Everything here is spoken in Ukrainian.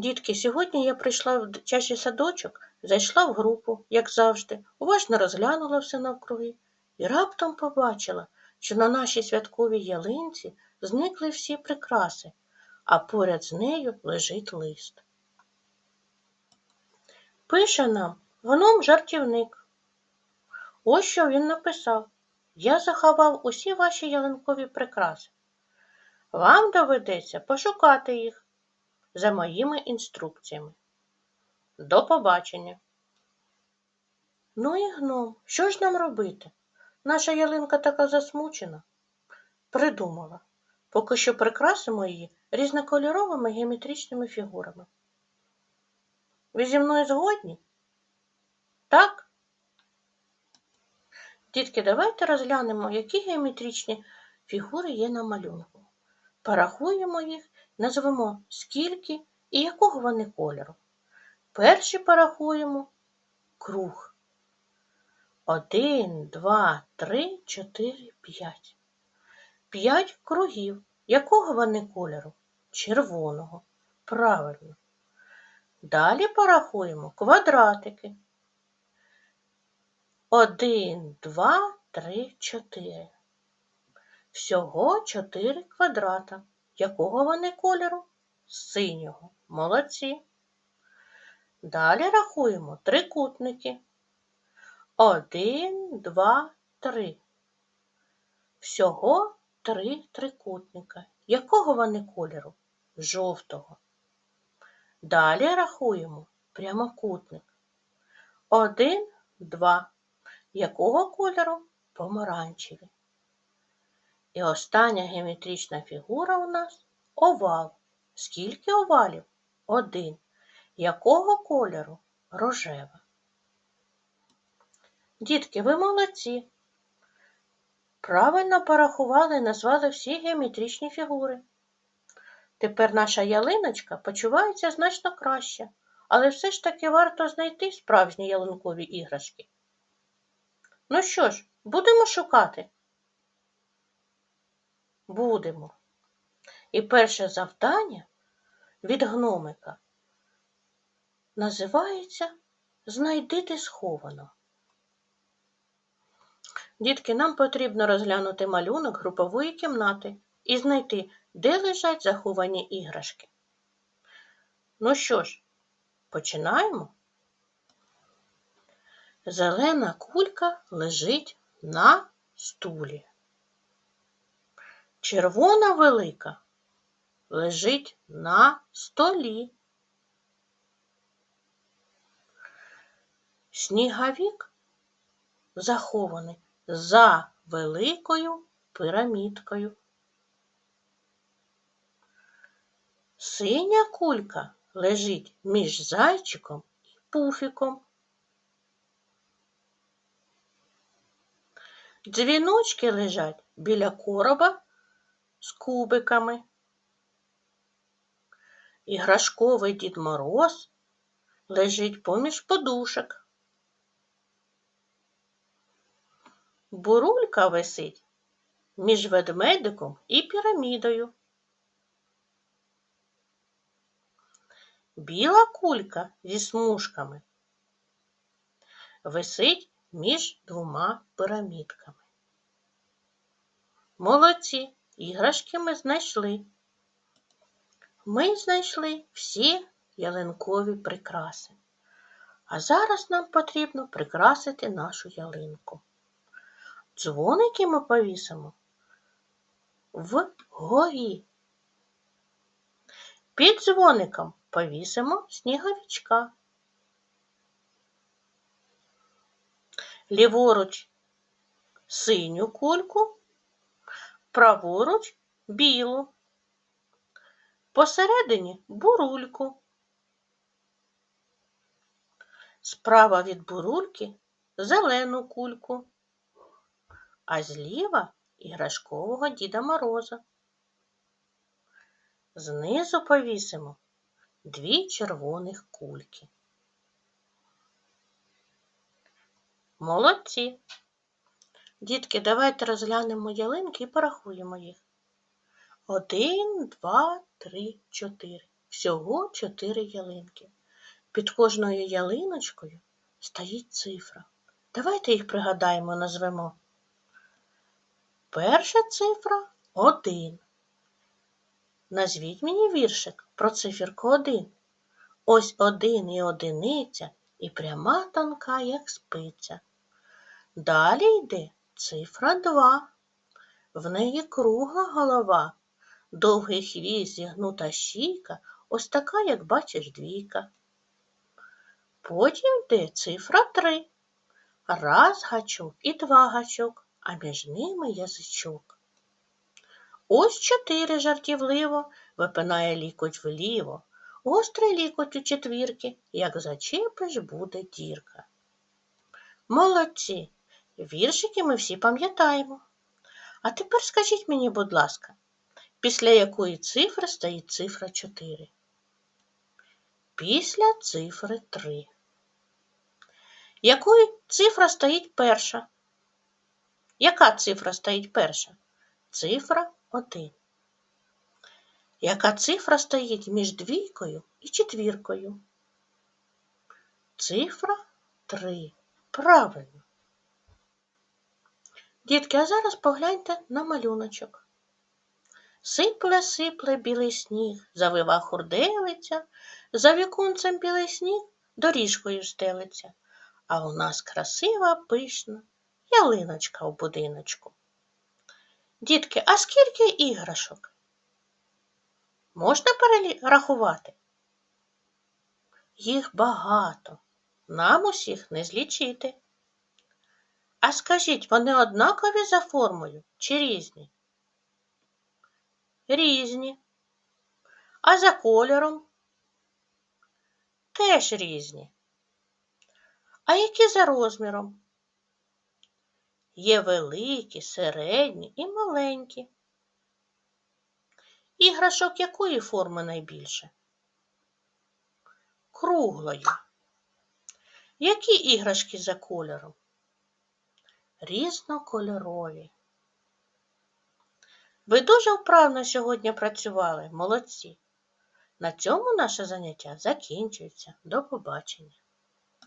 Дітки, сьогодні я прийшла в чаші садочок, зайшла в групу, як завжди, уважно розглянула все навкруги і раптом побачила, що на нашій святковій ялинці зникли всі прикраси, а поряд з нею лежить лист. Пише нам гном жартівник. Ось що він написав. Я заховав усі ваші ялинкові прикраси. Вам доведеться пошукати їх за моїми інструкціями. До побачення. Ну і гном, що ж нам робити? Наша ялинка така засмучена. Придумала. Поки що прикрасимо її різнокольоровими геометричними фігурами. Ви зі мною згодні? Так? Дітки, давайте розглянемо, які геометричні фігури є на малюнку. Порахуємо їх, назвемо скільки і якого вони кольору. Перші порахуємо круг. Один, два, три, чотири, п'ять. П'ять кругів. Якого вони кольору? Червоного. Правильно. Далі порахуємо квадратики. Один, два, три, чотири. Всього чотири квадрата. Якого вони кольору? Синього. Молодці. Далі рахуємо трикутники. Один, два, три. Всього три трикутника. Якого вони кольору? Жовтого. Далі рахуємо прямокутник. Один, два. Якого кольору? Помаранчеві. І остання геометрична фігура у нас овал. Скільки овалів? Один. Якого кольору? Рожева. Дітки, ви молодці. Правильно порахували і назвали всі геометричні фігури. Тепер наша ялиночка почувається значно краще, але все ж таки варто знайти справжні ялинкові іграшки. Ну що ж, будемо шукати? Будемо. І перше завдання від гномика називається Знайдити сховано. Дітки, нам потрібно розглянути малюнок групової кімнати і знайти, де лежать заховані іграшки. Ну що ж, починаємо. Зелена кулька лежить на стулі. Червона велика лежить на столі. Сніговік захований за великою пірамідкою. Синя кулька лежить між зайчиком і пуфіком. Дзвіночки лежать біля короба з кубиками. Іграшковий Дід Мороз лежить поміж подушок. Бурулька висить між ведмедиком і пірамідою. Біла кулька зі смужками висить між двома пірамідками. Молодці, іграшки ми знайшли. Ми знайшли всі ялинкові прикраси. А зараз нам потрібно прикрасити нашу ялинку. Дзвоники ми повісимо вгорі. Під дзвоником повісимо сніговичка. Ліворуч синю кульку, праворуч білу, посередині бурульку. Справа від бурульки зелену кульку, а зліва іграшкового Діда Мороза. Знизу повісимо дві червоних кульки. Молодці. Дітки, давайте розглянемо ялинки і порахуємо їх. Один, два, три, чотири. всього чотири ялинки. Під кожною ялиночкою стоїть цифра. Давайте їх пригадаємо, назвемо. Перша цифра один. Назвіть мені віршик про циферку один. Ось один і одиниця, і пряма тонка, як спиця. Далі йде цифра два. В неї кругла голова, довгий хвіст, зігнута щійка, ось така, як бачиш, двійка. Потім йде цифра три. Раз гачок і два гачок, а між ними язичок. Ось чотири жартівливо випинає лікоть вліво, гострий лікоть у четвірки, як зачепиш, буде дірка. Молодці! Віршики ми всі пам'ятаємо. А тепер скажіть мені, будь ласка, після якої цифри стоїть цифра 4? Після цифри 3. Якою цифра стоїть перша? Яка цифра стоїть перша? Цифра 1. Яка цифра стоїть між двійкою і четвіркою? Цифра 3. Правильно. Дітки, а зараз погляньте на малюночок. Сипле, сипле білий сніг, завива хурделиця, за віконцем білий сніг доріжкою стелиться, а у нас красива, пишна ялиночка в будиночку. Дітки, а скільки іграшок? Можна перерахувати? Їх багато, нам усіх не злічити. А скажіть, вони однакові за формою чи різні? Різні. А за кольором? Теж різні. А які за розміром? Є великі, середні і маленькі. Іграшок якої форми найбільше? Круглої. Які іграшки за кольором? Різнокольорові. Ви дуже вправно сьогодні працювали, молодці. На цьому наше заняття закінчується. До побачення.